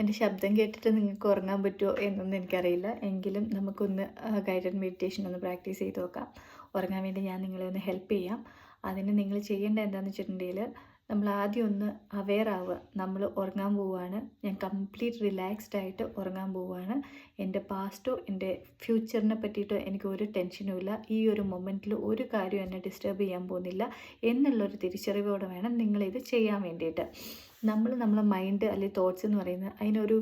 എന്റെ ശബ്ദം കേട്ടിട്ട് നിങ്ങൾക്ക് ഉറങ്ങാൻ പറ്റുമോ എന്നൊന്നും എനിക്കറിയില്ല. എങ്കിലും നമുക്കൊന്ന് ഗൈഡഡ് മെഡിറ്റേഷൻ ഒന്ന് പ്രാക്ടീസ് ചെയ്ത് നോക്കാം. ഉറങ്ങാൻ വേണ്ടി ഞാൻ നിങ്ങളെ ഒന്ന് ഹെൽപ്പ് ചെയ്യാം. അതിന് നിങ്ങൾ ചെയ്യേണ്ട എന്താണെന്ന് വെച്ചിട്ടുണ്ടെങ്കിൽ നമ്മൾ ആദ്യം ഒന്ന് അവെയർ ആവുക. നമ്മൾ ഉറങ്ങാൻ പോവുകയാണ് ഞാൻ കംപ്ലീറ്റ് റിലാക്സ്ഡ് ആയിട്ട് ഉറങ്ങാൻ പോവുകയാണ് എന്റെ പാസ്റ്റോ എന്റെ ഫ്യൂച്ചറിനെ പറ്റിയിട്ടോ എനിക്ക് ഒരു ടെൻഷനും ഇല്ല. ഈ ഒരു മൊമെന്റിൽ ഒരു കാര്യം എന്നെ ഡിസ്റ്റർബ് ചെയ്യാൻ പോകുന്നില്ല. എന്നുള്ളൊരു തിരിച്ചറിവോടെ വേണം നിങ്ങളിത് ചെയ്യാൻ വേണ്ടിയിട്ട്. നമ്മൾ നമ്മളെ മൈൻഡ് അല്ലെങ്കിൽ തോട്ട്സ് എന്ന് പറയുന്നത് അതിനൊരു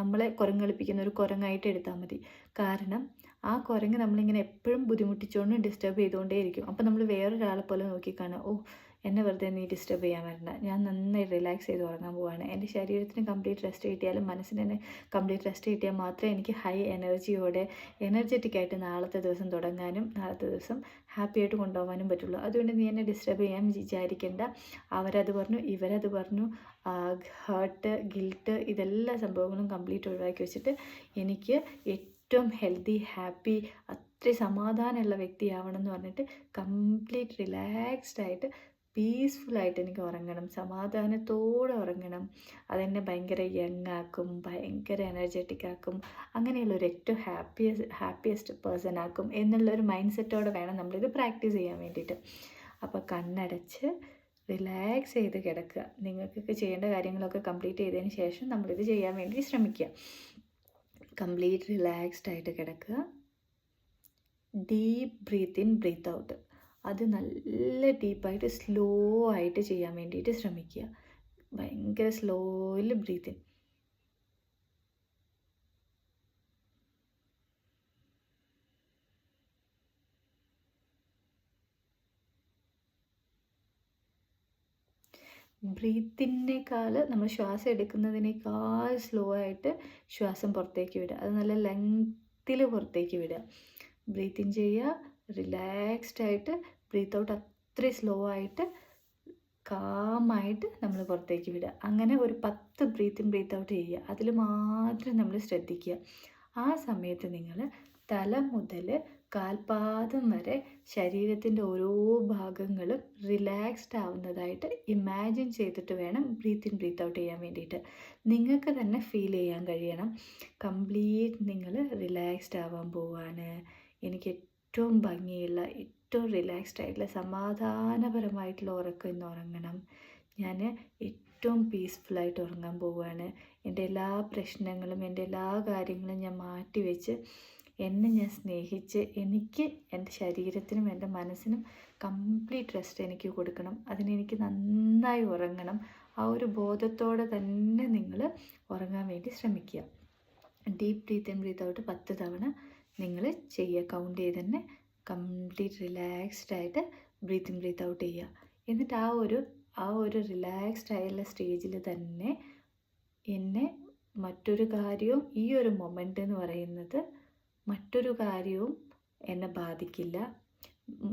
നമ്മളെ കുരങ്ങളിപ്പിക്കുന്ന ഒരു കുരങ്ങായിട്ട് എടുത്താൽ മതി. കാരണം ആ കുരങ്ങ് നമ്മളിങ്ങനെ എപ്പോഴും ബുദ്ധിമുട്ടിച്ചുകൊണ്ട് ഡിസ്റ്റർബ് ചെയ്തുകൊണ്ടേയിരിക്കും അപ്പോൾ നമ്മൾ വേറൊരാളെ പോലെ നോക്കിക്കാണും ഓ എന്നെ വെറുതെ നീ ഡിസ്റ്റർബ് ചെയ്യാൻ വരണ്ട. ഞാൻ നന്നായി റിലാക്സ് ചെയ്ത് ഉറങ്ങാൻ പോവാണ്. എന്റെ ശരീരത്തിന് കംപ്ലീറ്റ് റെസ്റ്റ് കിട്ടിയാലും മനസ്സിന് തന്നെ കംപ്ലീറ്റ് റെസ്റ്റ് കിട്ടിയാൽ മാത്രമേ എനിക്ക് ഹൈ എനർജിയോടെ എനർജറ്റിക് ആയിട്ട് നാളത്തെ ദിവസം തുടങ്ങാനും നാളത്തെ ദിവസം ഹാപ്പി ആയിട്ട് കൊണ്ടുപോകാനും പറ്റുള്ളൂ. അതുകൊണ്ട് നീ എന്നെ ഡിസ്റ്റർബ് ചെയ്യാൻ വിചാരിക്കേണ്ട. അവരത് പറഞ്ഞു ഇവരത് പറഞ്ഞു. ഹേർട്ട് ഗിൽട്ട് ഇതെല്ലാ സംഭവങ്ങളും കംപ്ലീറ്റ് ഒഴിവാക്കി വെച്ചിട്ട് എനിക്ക് ഏറ്റവും ഹെൽത്തി ഹാപ്പി അത്രയും സമാധാനമുള്ള വ്യക്തിയാവണം എന്ന് പറഞ്ഞിട്ട് കംപ്ലീറ്റ് റിലാക്സ്ഡ് ആയിട്ട് പീസ്ഫുൾ ആയിട്ട് എനിക്ക് ഉറങ്ങണം. സമാധാനത്തോടെ ഉറങ്ങണം. അതെന്നെ ഭയങ്കര യങ് ആക്കും ഭയങ്കര എനർജറ്റിക് ആക്കും. അങ്ങനെയുള്ള ഒരു ഏറ്റവും ഹാപ്പിയസ്റ്റ് ഹാപ്പിയസ്റ്റ് പേഴ്സൺ ആക്കും എന്നുള്ള ഒരു മൈൻഡ് സെറ്റോടെ വേണം നമ്മളിത് പ്രാക്ടീസ് ചെയ്യാൻ വേണ്ടിയിട്ട്. അപ്പോൾ കണ്ണടച്ച് റിലാക്സ് ചെയ്ത് കിടക്കുക. നിങ്ങൾക്കൊക്കെ ചെയ്യേണ്ട കാര്യങ്ങളൊക്കെ കംപ്ലീറ്റ് ചെയ്തതിന് ശേഷം നമ്മളിത് ചെയ്യാൻ വേണ്ടി ശ്രമിക്കുക. കംപ്ലീറ്റ് റിലാക്സ്ഡ് ആയിട്ട് കിടക്കുക. Deep breath in breath out അത് നല്ല ഡീപ്പായിട്ട് സ്ലോ ആയിട്ട് ചെയ്യാൻ വേണ്ടിയിട്ട് ശ്രമിക്കുക. ഭയങ്കര സ്ലോയിൽ ബ്രീത്ത് ഇൻ. ബ്രീത്തിനേക്കാൾ നമ്മൾ ശ്വാസം എടുക്കുന്നതിനേക്കാൾ സ്ലോ ആയിട്ട് ശ്വാസം പുറത്തേക്ക് വിടുക. അത് നല്ല ലെങ്ത്തിൽ പുറത്തേക്ക് വിടുക. ബ്രീത്തിൻ ചെയ്യുക റിലാക്സ്ഡ് ആയിട്ട് ബ്രീത്ത് ഔട്ട് അത്രയും സ്ലോ ആയിട്ട് കാമായിട്ട് നമ്മൾ പുറത്തേക്ക് വിടുക. അങ്ങനെ ഒരു പത്ത് ബ്രീത്തും ബ്രീത്ത് ഔട്ട് ചെയ്യുക. അതിൽ മാത്രം നമ്മൾ ശ്രദ്ധിക്കുക. ആ സമയത്ത് നിങ്ങൾ തല മുതൽ കാൽപാദം വരെ ശരീരത്തിന്റെ ഓരോ ഭാഗങ്ങളും റിലാക്സ്ഡ് ആവുന്നതായിട്ട് ഇമാജിൻ ചെയ്തിട്ട് വേണം ബ്രീത്ത് ഇൻ ബ്രീത്ത് ഔട്ട് ചെയ്യാൻ വേണ്ടിയിട്ട്. നിങ്ങൾക്ക് തന്നെ ഫീൽ ചെയ്യാൻ കഴിയണം. കംപ്ലീറ്റ് നിങ്ങൾ റിലാക്സ്ഡ് ആവാൻ പോവാണ്. എനിക്ക് ഏറ്റവും ഭംഗിയുള്ള ഏറ്റവും റിലാക്സ്ഡ് ആയിട്ടുള്ള സമാധാനപരമായിട്ടുള്ള ഉറക്കം ഇന്ന് ഉറങ്ങണം. ഞാൻ ഏറ്റവും പീസ്ഫുള്ളായിട്ട് ഉറങ്ങാൻ പോവുകയാണ് എന്റെ എല്ലാ പ്രശ്നങ്ങളും എന്റെ എല്ലാ കാര്യങ്ങളും ഞാൻ മാറ്റി വെച്ച് എന്നെ ഞാൻ സ്നേഹിച്ച് എനിക്ക് എന്റെ ശരീരത്തിനും എന്റെ മനസ്സിനും കംപ്ലീറ്റ് റെസ്റ്റ് എനിക്ക് കൊടുക്കണം. അതിനെനിക്ക് നന്നായി ഉറങ്ങണം. ആ ഒരു ബോധത്തോടെ തന്നെ നിങ്ങൾ ഉറങ്ങാൻ വേണ്ടി ശ്രമിക്കുക. Deep breath in breath out പത്ത് തവണ നിങ്ങൾ ചെയ്യുക. കൗണ്ട് ചെയ്ത് തന്നെ കംപ്ലീറ്റ് റിലാക്സ്ഡ് ആയിട്ട് ബ്രീത്തിങ് ബ്രീത്ത് ഔട്ട് ചെയ്യുക. എന്നിട്ട് ആ ഒരു ആ ഒരു റിലാക്സ്ഡ് ആയുള്ള സ്റ്റേജിൽ തന്നെ എന്നെ മറ്റൊരു കാര്യവും ഈ ഒരു മൊമെന്റ് എന്ന് പറയുന്നത് മറ്റൊരു കാര്യവും എന്നെ ബാധിക്കില്ല.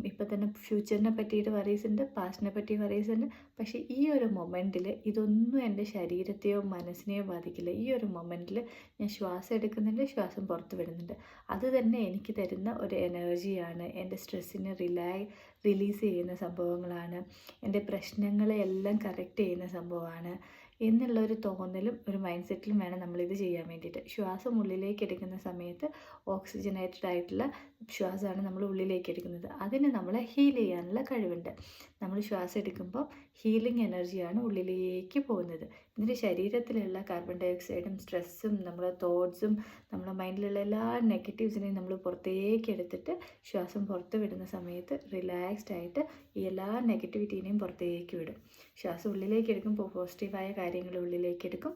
ഇപ്പം തന്നെ ഫ്യൂച്ചറിനെ പറ്റിയിട്ട് വറീസ് ഉണ്ട് പാസ്റ്റിനെ പറ്റി വറീസ് ഉണ്ട്. പക്ഷേ ഈ ഒരു മൊമെന്റിൽ ഇതൊന്നും എന്റെ ശരീരത്തെയോ മനസ്സിനെയോ ബാധിക്കില്ല. ഈ ഒരു മൊമെന്റിൽ ഞാൻ ശ്വാസം എടുക്കുന്നുണ്ട് ശ്വാസം പുറത്ത് വിടുന്നുണ്ട് അത് തന്നെ എനിക്ക് തരുന്ന ഒരു എനർജിയാണ് എന്റെ സ്ട്രെസ്സിനെ റിലാ റിലീസ് ചെയ്യുന്ന സംഭവങ്ങളാണ്. എന്റെ പ്രശ്നങ്ങളെ എല്ലാം കറക്റ്റ് ചെയ്യുന്ന സംഭവമാണ്. എന്നുള്ള ഒരു തോന്നലും ഒരു മൈൻഡ് സെറ്റിലും വേണം നമ്മളിത് ചെയ്യാൻ വേണ്ടിയിട്ട്. ശ്വാസം ഉള്ളിലേക്ക് എടുക്കുന്ന സമയത്ത് ഓക്സിജനേറ്റഡ് ആയിട്ടുള്ള ശ്വാസമാണ് നമ്മൾ ഉള്ളിലേക്ക് എടുക്കുന്നത്. അതിന് നമ്മളെ ഹീൽ ചെയ്യാനുള്ള കഴിവുണ്ട്. നമ്മൾ ശ്വാസം എടുക്കുമ്പോൾ ഹീലിംഗ് എനർജിയാണ് ഉള്ളിലേക്ക് പോകുന്നത്. എന്നിട്ട് ശരീരത്തിലുള്ള കാർബൺ ഡൈ ഓക്സൈഡും സ്ട്രെസ്സും നമ്മുടെ തോട്ട്സും നമ്മുടെ മൈൻഡിലുള്ള എല്ലാ നെഗറ്റീവ്സിനെയും നമ്മൾ പുറത്തേക്ക് എടുത്തിട്ട് ശ്വാസം പുറത്ത് വിടുന്ന സമയത്ത് റിലാക്സ്ഡ് ആയിട്ട് ഈ എല്ലാ നെഗറ്റിവിറ്റീനെയും പുറത്തേക്ക് വിടും. ശ്വാസം ഉള്ളിലേക്ക് എടുക്കുമ്പോൾ പോസിറ്റീവായ കാര്യങ്ങൾ ഉള്ളിലേക്ക് എടുക്കും.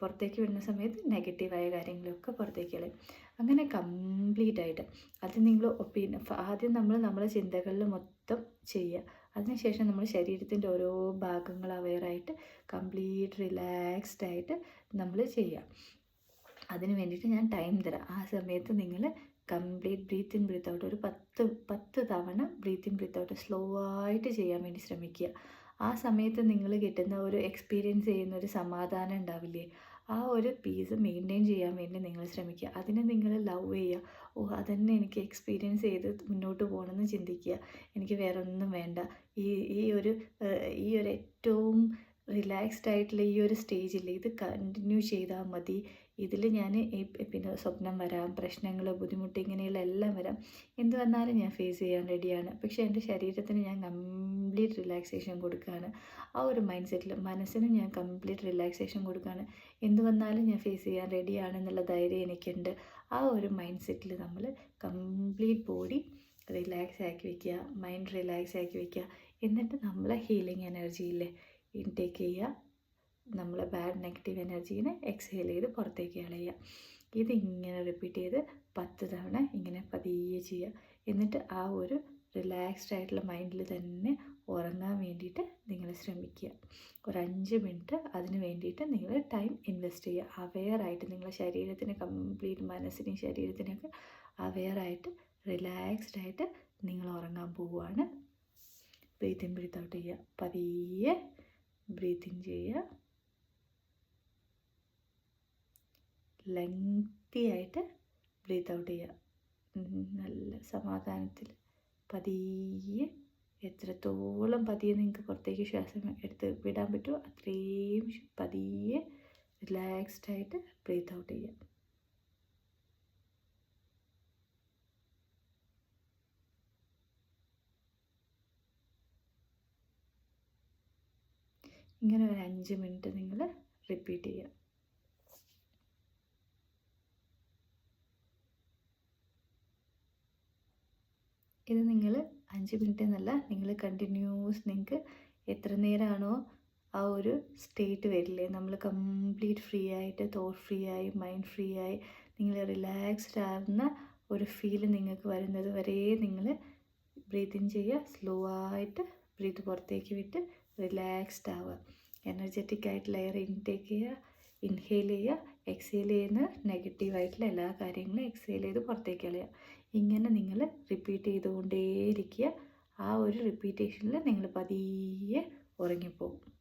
പുറത്തേക്ക് വിടുന്ന സമയത്ത് നെഗറ്റീവായ കാര്യങ്ങളൊക്കെ പുറത്തേക്ക് കളയും അങ്ങനെ കംപ്ലീറ്റ് ആയിട്ട് അത് നിങ്ങൾ ഒപ്പീനിയൻ ആദ്യം നമ്മൾ നമ്മളെ ചിന്തകളിൽ മൊത്തം ചെയ്യുക. അതിനുശേഷം നമ്മൾ ശരീരത്തിന്റെ ഓരോ ഭാഗങ്ങൾ അവെയറായിട്ട് കംപ്ലീറ്റ് റിലാക്സ്ഡ് ആയിട്ട് നമ്മൾ ചെയ്യുക. അതിന് വേണ്ടിയിട്ട് ഞാൻ ടൈം തരാം. ആ സമയത്ത് നിങ്ങൾ complete breath in breath out ഒരു പത്ത് പത്ത് തവണ breath in breath out slow ആയിട്ട് ചെയ്യാൻ വേണ്ടി ശ്രമിക്കുക. ആ സമയത്ത് നിങ്ങൾ കിട്ടുന്ന ഒരു എക്സ്പീരിയൻസ് ചെയ്യുന്ന ഒരു സമാധാനം ഉണ്ടാവില്ലേ? ആ ഒരു പീസ് മെയിന്റെയിൻ ചെയ്യാൻ വേണ്ടി നിങ്ങൾ ശ്രമിക്കുക. അതിനെ നിങ്ങൾ ലവ് ചെയ്യുക. ഓ അതന്നെ എനിക്ക് എക്സ്പീരിയൻസ് ചെയ്ത് മുന്നോട്ട് പോകണമെന്ന് ചിന്തിക്കുക. എനിക്ക് വേറെ ഒന്നും വേണ്ട. ഈ ഈ ഒരു ഈ ഒരു ഏറ്റവും റിലാക്സ്ഡ് ആയിട്ടുള്ള ഈ ഒരു സ്റ്റേജിൽ ഇത് കണ്ടിന്യൂ ചെയ്താൽ മതി. ഇതിൽ ഞാൻ പിന്നെ സ്വപ്നം വരാം പ്രശ്നങ്ങൾ ബുദ്ധിമുട്ട് ഇങ്ങനെയുള്ള എല്ലാം വരാം. എന്ത് വന്നാലും ഞാൻ ഫേസ് ചെയ്യാൻ റെഡിയാണ് പക്ഷേ എന്റെ ശരീരത്തിന് ഞാൻ കംപ്ലീറ്റ് റിലാക്സേഷൻ കൊടുക്കുകയാണ്. ആ ഒരു മൈൻഡ് സെറ്റിൽ മനസ്സിന് ഞാൻ കംപ്ലീറ്റ് റിലാക്സേഷൻ കൊടുക്കുകയാണ്. എന്ത് വന്നാലും ഞാൻ ഫേസ് ചെയ്യാൻ റെഡിയാണ് എന്നുള്ള ധൈര്യം എനിക്കുണ്ട്. ആ ഒരു മൈൻഡ് സെറ്റിൽ നമ്മൾ കംപ്ലീറ്റ് ബോഡി റിലാക്സ് ആക്കി വയ്ക്കുക മൈൻഡ് റിലാക്സ് ആക്കി വയ്ക്കുക എന്നിട്ട് നമ്മളെ ഹീലിംഗ് എനർജിയിൽ ഇൻടേക്ക് ചെയ്യുക. നമ്മൾ ബാഡ് നെഗറ്റീവ് എനർജീനെ എക്സേൽ ചെയ്ത് പുറത്തേക്ക് കളയുക. ഇത് ഇങ്ങനെ റിപ്പീറ്റ് ചെയ്ത് പത്ത് തവണ ഇങ്ങനെ പതിയെ ചെയ്യുക. എന്നിട്ട് ആ ഒരു റിലാക്സ്ഡ് ആയിട്ടുള്ള മൈൻഡിൽ തന്നെ ഉറങ്ങാൻ വേണ്ടിയിട്ട് നിങ്ങൾ ശ്രമിക്കുക. ഒരു അഞ്ച് മിനിറ്റ് അതിന് വേണ്ടിയിട്ട് നിങ്ങൾ ടൈം ഇൻവെസ്റ്റ് ചെയ്യുക. അവെയറായിട്ട് നിങ്ങളുടെ ശരീരത്തിന് കംപ്ലീറ്റ് മനസ്സിനെയും ശരീരത്തിനൊക്കെ അവെയറായിട്ട് റിലാക്സ്ഡ് ആയിട്ട് നിങ്ങൾ ഉറങ്ങാൻ പോവുകയാണ്. ബ്രീത്ത് ഇൻ ബ്രീത്ത് ഔട്ട് ചെയ്യുക. പതിയെ ബ്രീത്ത് ഇൻ ചെയ്യുക. ലെങ്തി ആയിട്ട് ബ്രീത്ത് ഔട്ട് ചെയ്യുക നല്ല സമാധാനത്തിൽ പതിയെ എത്രത്തോളം പതിയെ നിങ്ങൾക്ക് പുറത്തേക്ക് ശ്വാസം എടുത്ത് വിടാൻ പറ്റുമോ അത്രയും പതിയെ റിലാക്സ്ഡ് ആയിട്ട് ബ്രീത്ത് ഔട്ട് ചെയ്യുക. ഇങ്ങനെ ഒരു അഞ്ച് മിനിറ്റ് നിങ്ങൾ റിപ്പീറ്റ് ചെയ്യുക. ഇത് നിങ്ങൾ അഞ്ച് മിനിറ്റ് എന്നല്ല നിങ്ങൾ കണ്ടിന്യൂസ് നിങ്ങൾക്ക് എത്ര നേരമാണോ ആ ഒരു സ്റ്റേറ്റ് വരില്ലേ? നമ്മൾ കംപ്ലീറ്റ് ഫ്രീ ആയിട്ട് തോട്ട് ഫ്രീ ആയി മൈൻഡ് ഫ്രീ ആയി നിങ്ങൾ റിലാക്സ്ഡ് ആവുന്ന ഒരു ഫീൽ നിങ്ങൾക്ക് വരുന്നത് വരെ നിങ്ങൾ ബ്രീത്ത് ഇൻ ചെയ്യുക. സ്ലോ ആയിട്ട് ബ്രീത്ത് പുറത്തേക്ക് വിട്ട് റിലാക്സ്ഡ് ആവുക. എനർജറ്റിക് ആയിട്ടുള്ള എയർ ഇൻടേക്ക് ചെയ്യുക. ഇൻഹെയിൽ ചെയ്യുക. എക്സെയിൽ ചെയ്യുന്ന നെഗറ്റീവായിട്ടുള്ള എല്ലാ കാര്യങ്ങളും എക്സെയിൽ ചെയ്ത് പുറത്തേക്ക് കളയുക. ഇങ്ങനെ നിങ്ങൾ റിപ്പീറ്റ് ചെയ്തുകൊണ്ടേയിരിക്കുക. ആ ഒരു റിപ്പീറ്റേഷനിൽ നിങ്ങൾ പതിയെ ഉറങ്ങിപ്പോകും